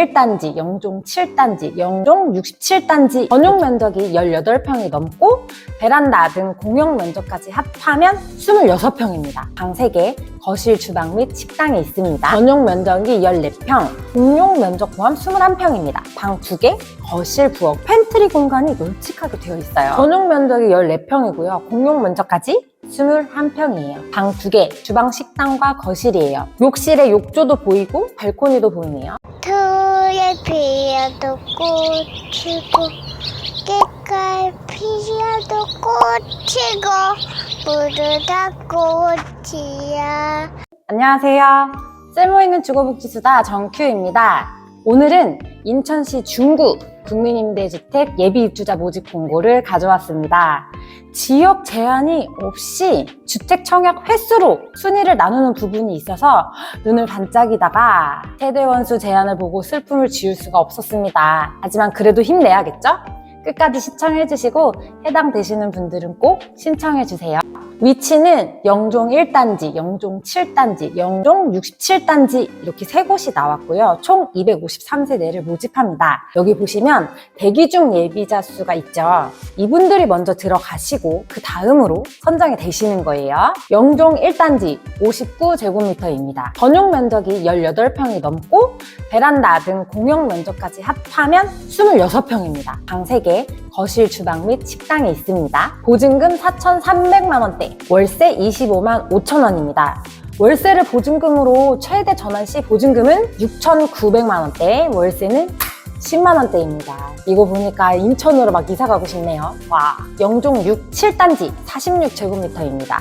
1단지, 영종 7단지, 영종 67단지 전용 면적이 18평이 넘고 베란다 등 공용 면적까지 합하면 26평입니다. 방 3개, 거실, 주방 및 식당이 있습니다. 전용 면적이 14평, 공용 면적 포함 21평입니다. 방 2개, 거실, 부엌, 팬트리 공간이 널찍하게 되어 있어요. 전용 면적이 14평이고요. 공용 면적까지 21평이에요. 방 2개, 주방, 식당과 거실이에요. 욕실에 욕조도 보이고 발코니도 보이네요. 피어도 꽃이고 깨깔 피어도 꽃이고 부르다 꽃이야 안녕하세요. 쓸모있는 주거복지수다 정큐입니다. 오늘은 인천시 중구 국민임대주택 예비입주자 모집 공고를 가져왔습니다. 지역 제한이 없이 주택 청약 횟수로 순위를 나누는 부분이 있어서 눈을 반짝이다가 세대 원수 제한을 보고 슬픔을 지울 수가 없었습니다. 하지만 그래도 힘내야겠죠? 끝까지 시청해주시고 해당되시는 분들은 꼭 신청해주세요. 위치는 영종 1단지, 영종 7단지, 영종 67단지 이렇게 세 곳이 나왔고요. 총 253세대를 모집합니다. 여기 보시면 대기 중 예비자 수가 있죠. 이분들이 먼저 들어가시고 그 다음으로 선정이 되시는 거예요. 영종 1단지 59제곱미터입니다. 전용 면적이 18평이 넘고 베란다 등 공용 면적까지 합하면 26평입니다. 방 3개, 거실, 주방 및 식당이 있습니다. 보증금 4,300만 원대, 월세 25만 5천 원입니다. 월세를 보증금으로 최대 전환 시 보증금은 6,900만 원대, 월세는 10만 원대입니다. 이거 보니까 인천으로 막 이사 가고 싶네요. 와, 영종 6, 7단지 46제곱미터입니다.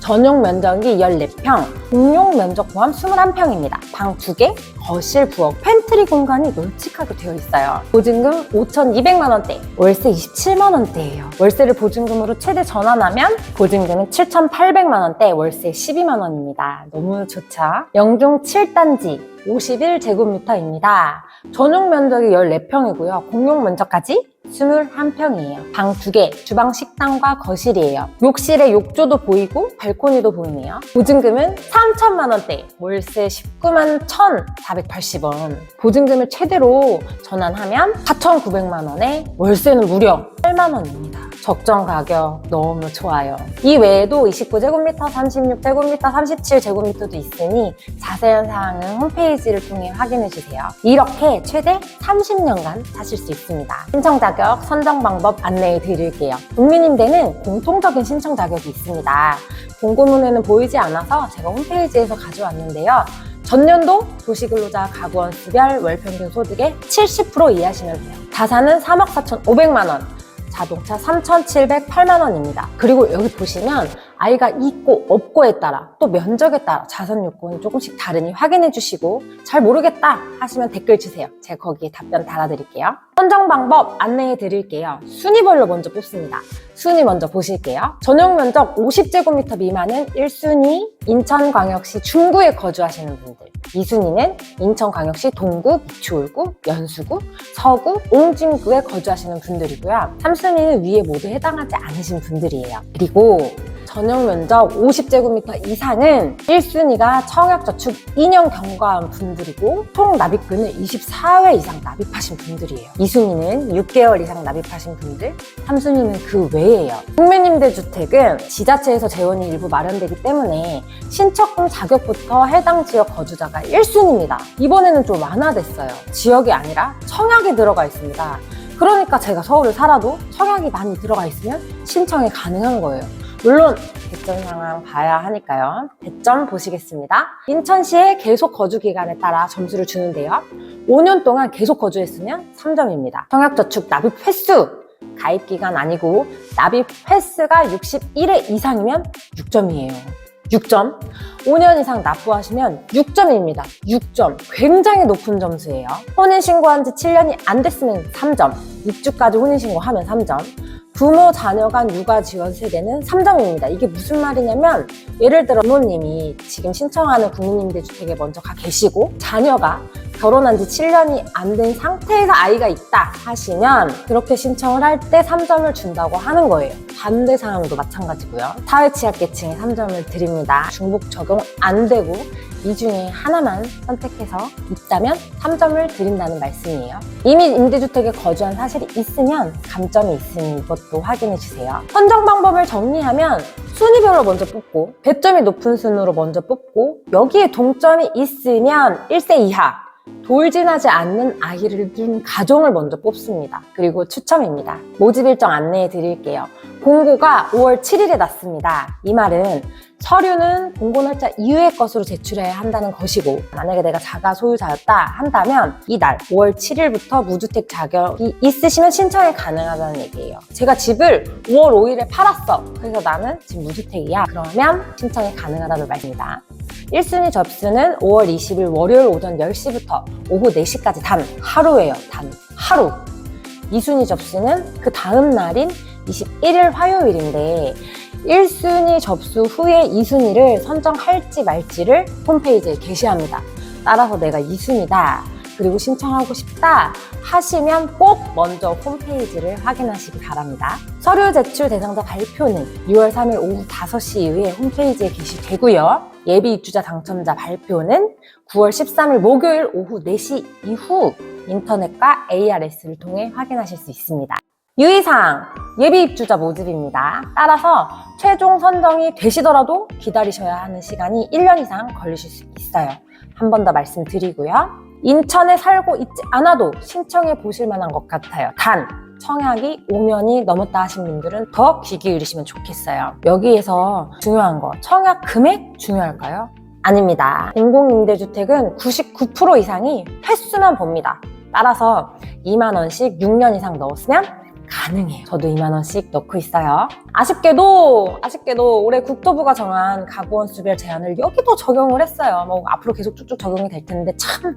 전용 면적이 14평, 공용 면적 포함 21평입니다. 방 2개, 거실, 부엌, 팬트리 공간이 널찍하게 되어 있어요. 보증금 5,200만 원대, 월세 27만 원대예요. 월세를 보증금으로 최대 전환하면 보증금은 7,800만 원대, 월세 12만 원입니다. 너무 좋죠? 영종 7단지 51제곱미터입니다. 전용 면적이 14평이고요. 공용 면적까지 21평이에요. 방 2개, 주방 식당과 거실이에요. 욕실에 욕조도 보이고 발코니도 보이네요. 보증금은 3천만 원대, 월세 19만 1,480원. 보증금을 최대로 전환하면 4,900만 원에 월세는 무려 8만 원입니다. 적정 가격 너무 좋아요. 이 외에도 29제곱미터, 36제곱미터, 37제곱미터도 있으니 자세한 사항은 홈페이지를 통해 확인해 주세요. 이렇게 최대 30년간 사실 수 있습니다. 신청 자격, 선정 방법 안내해 드릴게요. 국민임대는 공통적인 신청 자격이 있습니다. 공고문에는 보이지 않아서 제가 홈페이지에서 가져왔는데요. 전년도 도시근로자 가구원 수별 월평균 소득의 70% 이하시면 돼요. 자산은 3억 4,500만 원, 자동차 3,708만 원입니다. 그리고 여기 보시면 아이가 있고 없고에 따라 또 면적에 따라 자산 요건이 조금씩 다르니 확인해 주시고 잘 모르겠다 하시면 댓글 주세요. 제가 거기에 답변 달아드릴게요. 선정 방법 안내해 드릴게요. 순위별로 먼저 뽑습니다. 순위 먼저 보실게요. 전용 면적 50제곱미터 미만은 1순위 인천광역시 중구에 거주하시는 분들 2순위는 인천광역시 동구, 미추홀구, 연수구, 서구, 옹진구에 거주하시는 분들이고요. 3순위는 위에 모두 해당하지 않으신 분들이에요. 그리고 전용 면적 50제곱미터 이상은 1순위가 청약저축 2년 경과한 분들이고 총 납입금을 24회 이상 납입하신 분들이에요. 2순위는 6개월 이상 납입하신 분들, 3순위는 그 외예요. 국민임대주택은 지자체에서 재원이 일부 마련되기 때문에 신청금 자격부터 해당 지역 거주자가 1순위입니다. 이번에는 좀 완화됐어요. 지역이 아니라 청약이 들어가 있습니다. 그러니까 제가 서울에 살아도 청약이 많이 들어가 있으면 신청이 가능한 거예요. 물론 대점 상황 봐야 하니까요. 대점 보시겠습니다. 인천시의 계속 거주 기간에 따라 점수를 주는데요. 5년 동안 계속 거주했으면 3점입니다. 청약저축 납입 횟수 가입 기간 아니고 납입 횟수가 61회 이상이면 6점이에요. 6점. 5년 이상 납부하시면 6점입니다. 6점. 굉장히 높은 점수예요. 혼인신고한 지 7년이 안 됐으면 3점. 입주까지 혼인신고하면 3점. 부모, 자녀 간 육아 지원 세대는 3점입니다. 이게 무슨 말이냐면 예를 들어 부모님이 지금 신청하는 국민임대주택에 먼저 가 계시고 자녀가 결혼한 지 7년이 안 된 상태에서 아이가 있다 하시면 그렇게 신청을 할 때 3점을 준다고 하는 거예요. 반대 상황도 마찬가지고요. 사회취약계층에 3점을 드립니다. 중복 적용 안 되고 이 중에 하나만 선택해서 있다면 3점을 드린다는 말씀이에요. 이미 임대주택에 거주한 사실이 있으면 감점이 있으니 이것도 확인해 주세요. 선정 방법을 정리하면 순위별로 먼저 뽑고 배점이 높은 순으로 먼저 뽑고 여기에 동점이 있으면 1세 이하 돌진하지 않는 아이를 둔 가정을 먼저 뽑습니다. 그리고 추첨입니다. 모집 일정 안내해 드릴게요. 공고가 5월 7일에 났습니다. 이 말은 서류는 공고 날짜 이후의 것으로 제출해야 한다는 것이고 만약에 내가 자가 소유자였다 한다면 이날 5월 7일부터 무주택 자격이 있으시면 신청이 가능하다는 얘기예요. 제가 집을 5월 5일에 팔았어. 그래서 나는 지금 무주택이야. 그러면 신청이 가능하다는 말입니다. 1순위 접수는 5월 20일 월요일 오전 10시부터 오후 4시까지 단 하루예요. 단 하루. 2순위 접수는 그 다음 날인 21일 화요일인데 1순위 접수 후에 2순위를 선정할지 말지를 홈페이지에 게시합니다. 따라서 내가 2순위다. 그리고 신청하고 싶다 하시면 꼭 먼저 홈페이지를 확인하시기 바랍니다. 서류 제출 대상자 발표는 6월 3일 오후 5시 이후에 홈페이지에 게시되고요. 예비 입주자 당첨자 발표는 9월 13일 목요일 오후 4시 이후 인터넷과 ARS를 통해 확인하실 수 있습니다. 유의사항, 예비 입주자 모집입니다. 따라서 최종 선정이 되시더라도 기다리셔야 하는 시간이 1년 이상 걸리실 수 있어요. 한 번 더 말씀드리고요. 인천에 살고 있지 않아도 신청해 보실 만한 것 같아요. 단, 청약이 5년이 넘었다 하신 분들은 더귀 기울이시면 좋겠어요. 여기에서 중요한 거, 청약 금액 중요할까요? 아닙니다. 공공임대주택은 99% 이상이 횟수만 봅니다. 따라서 2만원씩 6년 이상 넣었으면 가능해요. 저도 2만 원씩 넣고 있어요. 아쉽게도, 아쉽게도 올해 국토부가 정한 가구원 수별 제한을 여기도 적용을 했어요. 뭐 앞으로 계속 쭉쭉 적용이 될 텐데 참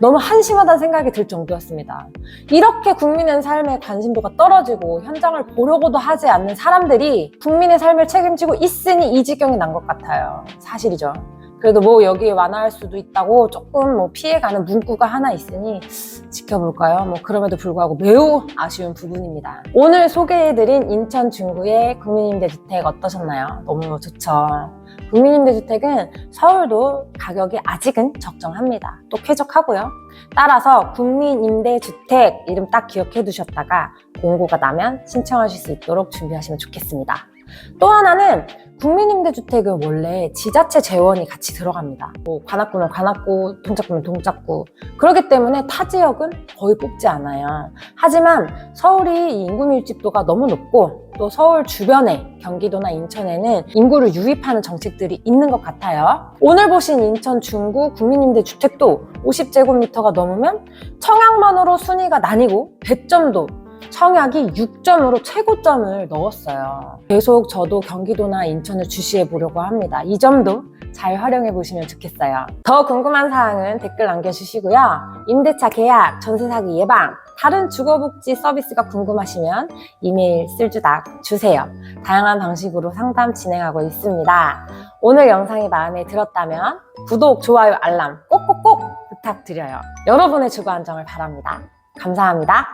너무 한심하다는 생각이 들 정도였습니다. 이렇게 국민의 삶에 관심도가 떨어지고 현장을 보려고도 하지 않는 사람들이 국민의 삶을 책임지고 있으니 이 지경이 난 것 같아요. 사실이죠. 그래도 뭐 여기에 완화할 수도 있다고 조금 뭐 피해가는 문구가 하나 있으니 지켜볼까요? 뭐 그럼에도 불구하고 매우 아쉬운 부분입니다. 오늘 소개해드린 인천 중구의 국민임대주택 어떠셨나요? 너무 좋죠. 국민임대주택은 서울도 가격이 아직은 적정합니다. 또 쾌적하고요. 따라서 국민임대주택 이름 딱 기억해 두셨다가 공고가 나면 신청하실 수 있도록 준비하시면 좋겠습니다. 또 하나는 국민임대주택은 원래 지자체 재원이 같이 들어갑니다. 뭐 관악구면 관악구, 동작구면 동작구. 그렇기 때문에 타 지역은 거의 뽑지 않아요. 하지만 서울이 이 인구 밀집도가 너무 높고 또 서울 주변에 경기도나 인천에는 인구를 유입하는 정책들이 있는 것 같아요. 오늘 보신 인천 중구 국민임대주택도 50제곱미터가 넘으면 청약만으로 순위가 나뉘고 배점도 청약이 6점으로 최고점을 넣었어요. 계속 저도 경기도나 인천을 주시해 보려고 합니다. 이 점도 잘 활용해 보시면 좋겠어요. 더 궁금한 사항은 댓글 남겨주시고요. 임대차 계약, 전세 사기 예방, 다른 주거복지 서비스가 궁금하시면 이메일 쓸주닥 주세요. 다양한 방식으로 상담 진행하고 있습니다. 오늘 영상이 마음에 들었다면 구독, 좋아요, 알람 꼭꼭꼭 부탁드려요. 여러분의 주거 안정을 바랍니다. 감사합니다.